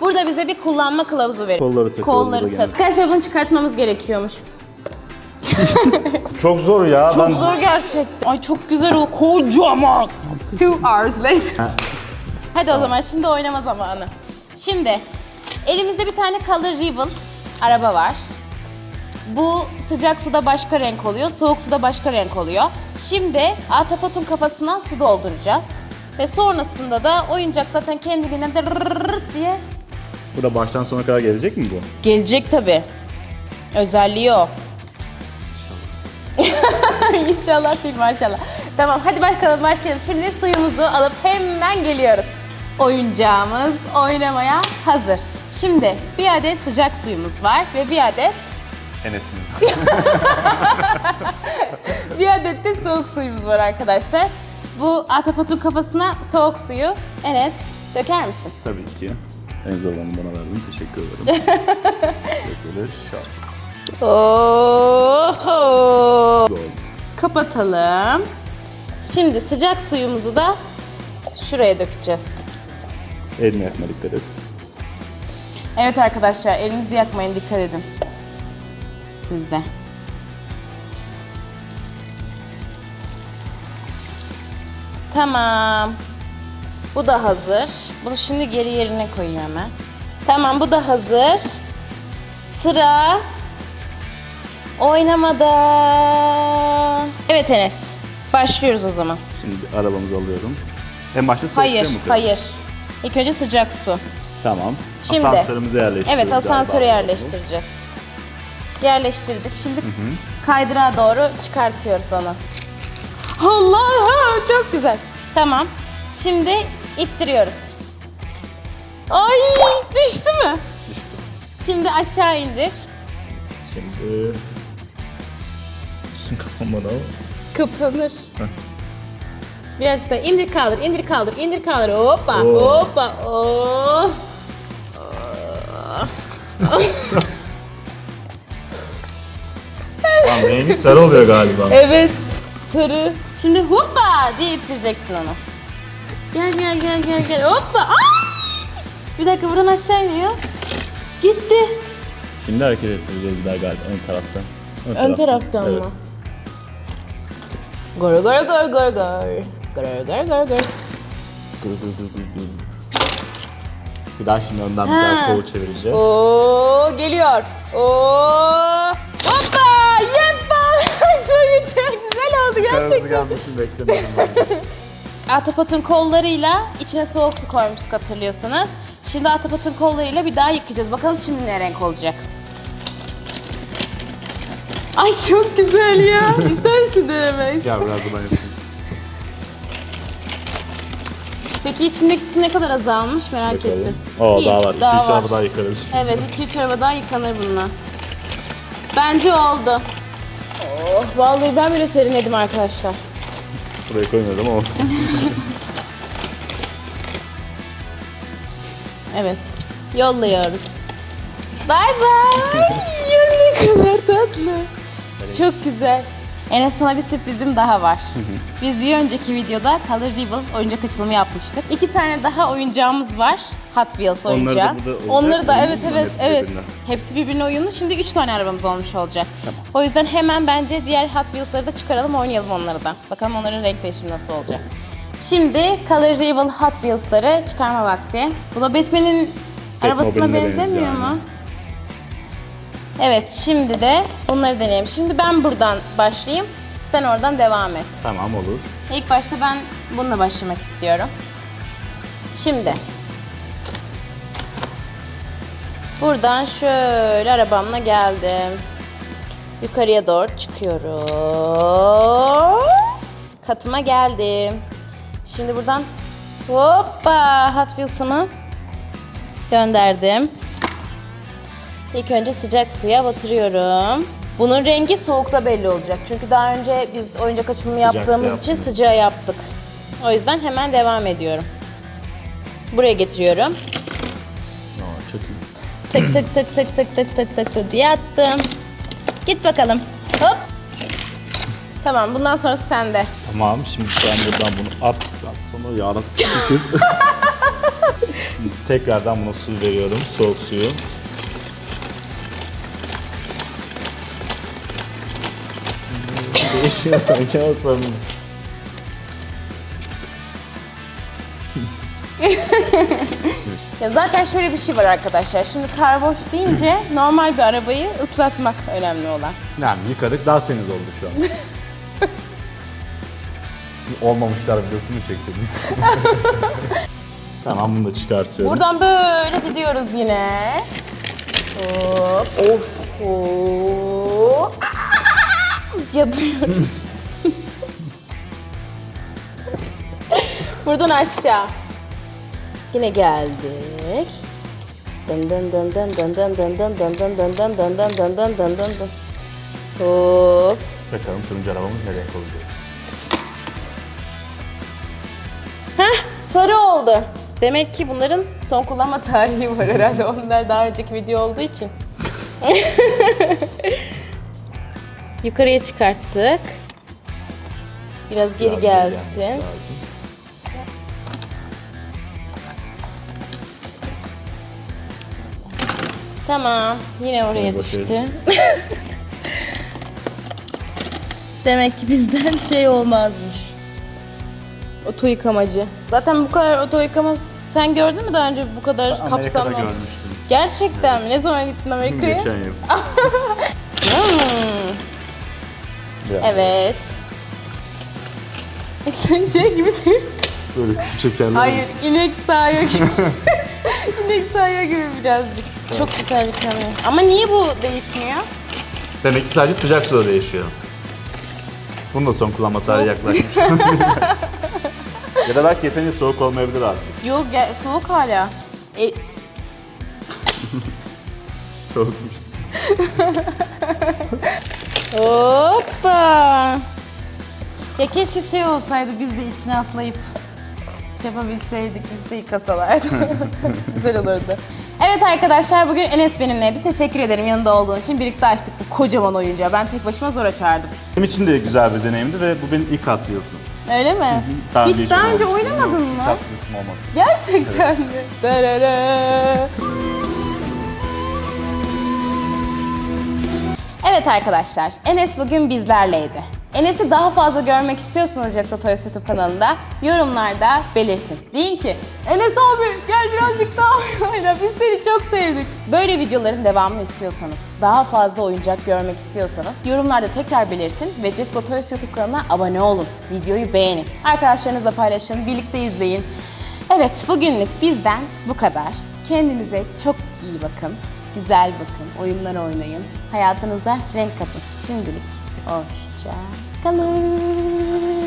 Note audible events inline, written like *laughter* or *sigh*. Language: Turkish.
Burada bize bir kullanma kılavuzu verin. Kolları takıyoruz Kolları tak. Arkadaşlar bunu çıkartmamız gerekiyormuş. *laughs* Çok zor ya. Çok ben zor gerçekten. Ay çok güzel o kocaman. Two hours later. Hadi o zaman şimdi oynama zamanı. Şimdi elimizde bir tane Color Rival araba var. Bu sıcak suda başka renk oluyor, soğuk suda başka renk oluyor. Şimdi Atapot'un kafasına su dolduracağız. Ve sonrasında da oyuncak zaten kendiliğinden dırırırırt diye Bu da baştan sona kadar gelecek mi bu? gelecek tabi. Özelliği o. *laughs* İnşallah değil maşallah. Tamam hadi bakalım başlayalım. Şimdi suyumuzu alıp hemen geliyoruz. Oyuncağımız oynamaya hazır. Şimdi bir adet sıcak suyumuz var ve bir adet Enes'in. *laughs* bir adet de soğuk suyumuz var arkadaşlar. Bu Atapot'un kafasına soğuk suyu Enes döker misin? Tabii ki. En zorlarını bana verdin. Teşekkür ederim. *laughs* Böyle şart. Oho. Oldu. Kapatalım. Şimdi sıcak suyumuzu da şuraya dökeceğiz. Elini yakma dikkat et. Evet arkadaşlar elinizi yakmayın dikkat edin. Sizde. Tamam. Bu da hazır. Bunu şimdi geri yerine koyayım hemen. Tamam bu da hazır. Sıra oynamada. Evet Enes. Başlıyoruz o zaman. Şimdi arabamızı alıyorum. En başta soğuk Hayır, suya mı koyalım? hayır. İlk önce sıcak su. Tamam. Şimdi. Asansörümüze yerleştiriyoruz. Evet, asansöre galiba. yerleştireceğiz. Yerleştirdik. Şimdi kaydırağa doğru çıkartıyoruz onu. Allah'ım çok güzel. Tamam. Şimdi ittiriyoruz. Ay düştü mü? Düştü. Şimdi aşağı indir. Şimdi... Üstün kapanmadı ama. Kapanır. Heh. Biraz da indir kaldır, indir kaldır, indir kaldır. Hoppa, Oo. hoppa. Oh. Tamam rengi sarı oluyor galiba. Evet. Sarı. Şimdi hoppa diye ittireceksin onu. Gel gel gel gel gel. Hoppa. Ay! Bir dakika buradan aşağı iniyor. Gitti. Şimdi hareket ettireceğiz bir daha galiba ön taraftan. Ön taraftan evet. mı? Gor gor gor gor gor. Gor gor gor gor. Gur gur gur gur gur. Bir daha şimdi önden bir Ha. daha kolu çevireceğiz. Oo geliyor. Oo. Hoppa! Yeppa! *laughs* çok çok güzel oldu gerçekten. gelmesini beklemedim *laughs* ben. Ahtapotun kollarıyla içine soğuk su koymuştuk hatırlıyorsanız. Şimdi ahtapotun kollarıyla bir daha yıkayacağız. Bakalım şimdi ne renk olacak. Ay çok güzel ya. *laughs* İster misin denemek? Gel biraz da ben yapayım. Peki içindeki su ne kadar azalmış merak Bakalım. ettim. Oo İyi, daha var. 2-3 daha var. araba daha yıkarız. Evet 2-3 araba daha yıkanır bununla. Bence oldu. Oh, vallahi ben bile serinledim arkadaşlar. Buraya koymadım ama. Evet. Yolluyoruz. Bay bay. *laughs* Ya ne kadar tatlı. Çok güzel. Enes sana bir sürprizim daha var. Biz bir önceki videoda Color Rebel oyuncak açılımı yapmıştık. İki tane daha oyuncağımız var. Hot Wheels Onları da oyuncağı. burada olacak. Onları da evet evet Hepsi evet. birbirine. Hepsi birbirine uyumlu. Şimdi üç tane arabamız olmuş olacak. O yüzden hemen bence diğer Hot Wheels'ları da çıkaralım oynayalım onları da. Bakalım onların renk değişimi nasıl olacak. Şimdi Color Rebel Hot Wheels'ları çıkarma vakti. Bu da Batman'in arabasına benzemiyor benziyor, mu? aynen. Evet şimdi de bunları deneyelim. Şimdi ben buradan başlayayım. Sen oradan devam et. Tamam olur. İlk başta ben bununla başlamak istiyorum. Şimdi. Buradan şöyle arabamla geldim. Yukarıya doğru çıkıyorum. Katıma geldim. Şimdi buradan hoppa Hot Wheels'ımı gönderdim. İlk önce sıcak suya batırıyorum. Bunun rengi soğukta belli olacak. Çünkü daha önce biz oyuncak açılımı Sıcakta yaptığımız için yaptınız. sıcağı yaptık. O yüzden hemen devam ediyorum. Buraya getiriyorum. Aa, çok iyi. Tık tık tık tık tık tık tık tık tık diye attım. Git bakalım. Hop. Tamam bundan sonrası sende. Tamam şimdi sen buradan bunu at. At sonra yarabbim. *laughs* Tekrardan buna su veriyorum. Soğuk suyu. Değişiyor sanki ama sorun. *laughs* Ya zaten şöyle bir şey var arkadaşlar. Şimdi kar boş deyince normal bir arabayı ıslatmak önemli olan. Yani yıkadık daha temiz oldu şu an. *laughs* Olmamışlar videosunu çeksek biz. *laughs* tamam bunu da çıkartıyorum. Buradan böyle gidiyoruz yine. Hop, of, hop. Yapıyoruz. Buradan aşağı. Yine geldik. Dın dın dın dın dın dın dın dın dın dın dın dın dın dın dın dın dın dın dın. Hop. Bakalım turuncu arabamız ne renk olacak. Sarı oldu. Demek ki bunların son kullanma tarihi var herhalde. Onlar daha önceki video olduğu için. Yukarıya çıkarttık. Biraz geri Biraz gelsin. gelmesi lazım. Tamam. Yine oraya Hadi düştü. *laughs* Demek ki bizden şey olmazmış. Oto yıkamacı. Zaten bu kadar oto yıkama sen gördün mü daha önce bu kadar Amerika'da kapsamlı? görmüştüm. Gerçekten mi? Ne zaman gittin Amerika'ya? Geçen yıl. *laughs* Hmm, Biraz evet. E Sen şey gibi. Böyle su çekerler. Hayır, inek sağıyor gibi. *laughs* inek sağıyor gibi birazcık. Çok güzel yıkanıyor. Ama niye bu değişmiyor? Demek ki sadece sıcak suda değişiyor. Bunun da son kullanma tarihi yaklaşmış. *laughs* ya da belki yeterince soğuk olmayabilir artık. Yok, gel, soğuk hala. E, *laughs* Soğukmuş. Hoppa. Ya keşke şey olsaydı biz de içine atlayıp şey yapabilseydik, biz de yıkasalardı. *laughs* Güzel olurdu. Evet arkadaşlar bugün Enes benimleydi. Teşekkür ederim yanında olduğun için. Birlikte açtık bu kocaman oyuncağı. Ben tek başıma zor açardım. Benim için de güzel bir deneyimdi ve bu benim ilk Wheels'ım. Öyle mi? Daha Hiç daha önce oynamadın mı? Hiç Wheels'ım olmadı. Gerçekten mi? Darara. Evet arkadaşlar, Enes bugün bizlerleydi. Enes'i daha fazla görmek istiyorsanız Jetco Toys YouTube kanalında yorumlarda belirtin. Deyin ki Enes abi gel birazcık daha oyna biz seni çok sevdik. Böyle videoların devamını istiyorsanız, daha fazla oyuncak görmek istiyorsanız yorumlarda tekrar belirtin ve Jetco Toys YouTube kanalına abone olun. Videoyu beğenin. Arkadaşlarınızla paylaşın, birlikte izleyin. Evet bugünlük bizden bu kadar. Kendinize çok iyi bakın. Güzel bakın, oyunlar oynayın. Hayatınıza renk katın. Şimdilik hoşça kalın.